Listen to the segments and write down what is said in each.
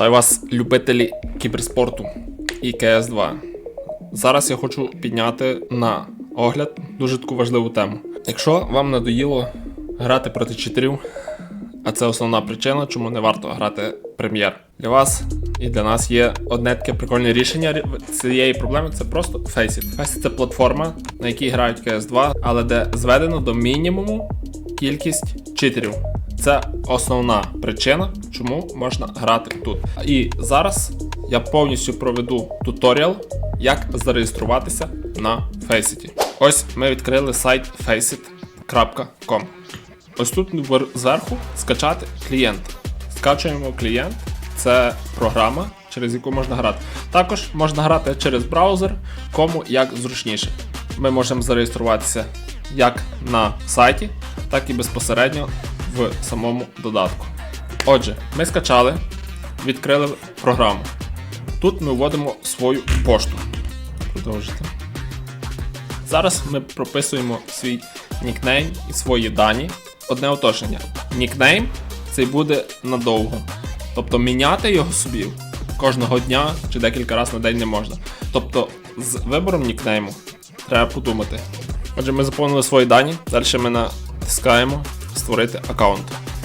Вітаю вас, любителі кіберспорту і cs 2 Зараз я хочу підняти на огляд дуже таку важливу тему. Якщо вам надоїло грати проти читерів, а це основна причина, чому не варто грати прем'єр. Для вас і для нас є одне таке прикольне рішення цієї проблеми це просто Faceit. Faceit це платформа, на якій грають cs 2 але де зведено до мінімуму кількість читерів. Це основна причина, чому можна грати тут. І зараз я повністю проведу туторіал, як зареєструватися на Faceit. Ось ми відкрили сайт faceit.com. Ось тут зверху скачати клієнт. Скачуємо клієнт, це програма, через яку можна грати. Також можна грати через браузер, кому як зручніше. Ми можемо зареєструватися як на сайті, так і безпосередньо в самому додатку. Отже, ми скачали, відкрили програму. Тут ми вводимо свою пошту. Продовжити. Зараз ми прописуємо свій нікнейм і свої дані. Одне уточнення. Нікнейм цей буде надовго. Тобто міняти його собі кожного дня чи декілька разів на день не можна. Тобто з вибором нікнейму треба подумати. Отже, ми заповнили свої дані. Далі ми натискаємо Створити аккаунт.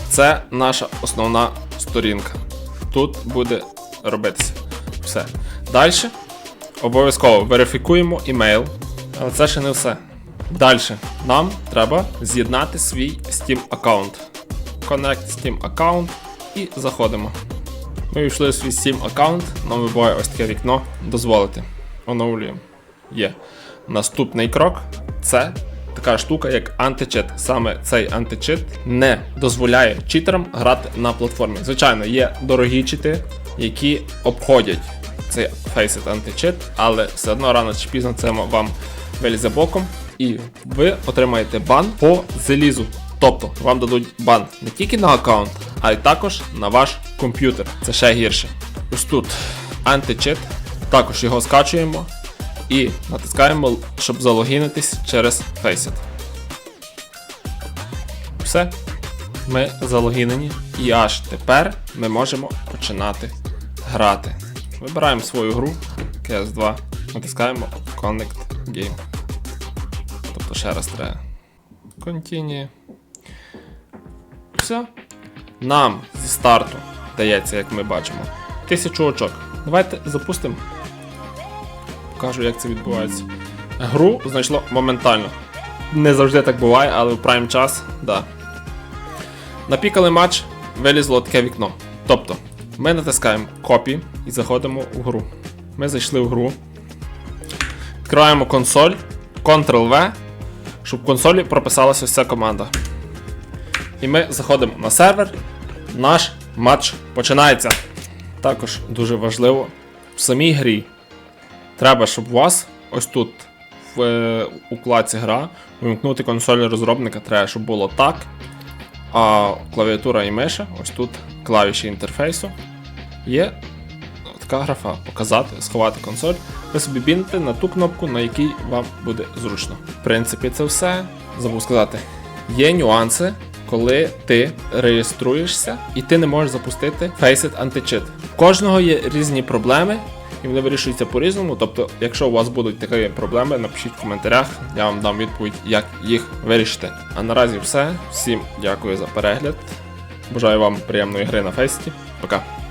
Це наша основна сторінка. Тут буде робитися все. Далі обов'язково верифікуємо імейл, але це ще не все. Далі нам треба з'єднати свій Steam аккаунт. Connect Steam аккаунт і заходимо. Ми війшли в свій Steam аккаунт, нам вибуває ось таке вікно дозволити. Оновлюємо. Є. Наступний крок це така штука, як античит. Саме цей античит не дозволяє читерам грати на платформі. Звичайно, є дорогі чити, які обходять цей Faceit античит, але все одно рано чи пізно це вам вилізе боком, і ви отримаєте бан по залізу. Тобто вам дадуть бан не тільки на аккаунт, а й також на ваш комп'ютер. Це ще гірше. Ось тут античит. Також його скачуємо і натискаємо, щоб залогінитись через Faceit. Все. Ми залогінені. І аж тепер ми можемо починати грати. Вибираємо свою гру CS2, натискаємо Connect Game. Тобто ще раз треба. Continue. Все. Нам зі старту дається, як ми бачимо, 1000 очок. Давайте запустимо. Покажу, як це відбувається. Гру знайшло моментально. Не завжди так буває, але в прайм час, да. Напікали матч, вилізло таке вікно. Тобто, ми натискаємо Copy і заходимо в гру. Ми зайшли в гру. Відкриваємо консоль, Ctrl-V, щоб в консолі прописалася вся команда. І ми заходимо на сервер. Наш матч починається. Також дуже важливо в самій грі. Треба, щоб у вас ось тут в е, укладці гра вимкнути консоль розробника треба, щоб було так. А клавіатура і миша, ось тут клавіші інтерфейсу. Є така графа показати, сховати консоль. Ви собі бінете на ту кнопку, на якій вам буде зручно. В принципі, це все. Забув сказати. Є нюанси, коли ти реєструєшся і ти не можеш запустити Faceit Anti-Cheat. В кожного є різні проблеми, і вони вирішуються по-різному. Тобто, якщо у вас будуть такі проблеми, напишіть в коментарях, я вам дам відповідь, як їх вирішити. А наразі все. Всім дякую за перегляд. Бажаю вам приємної гри на фесті. Пока.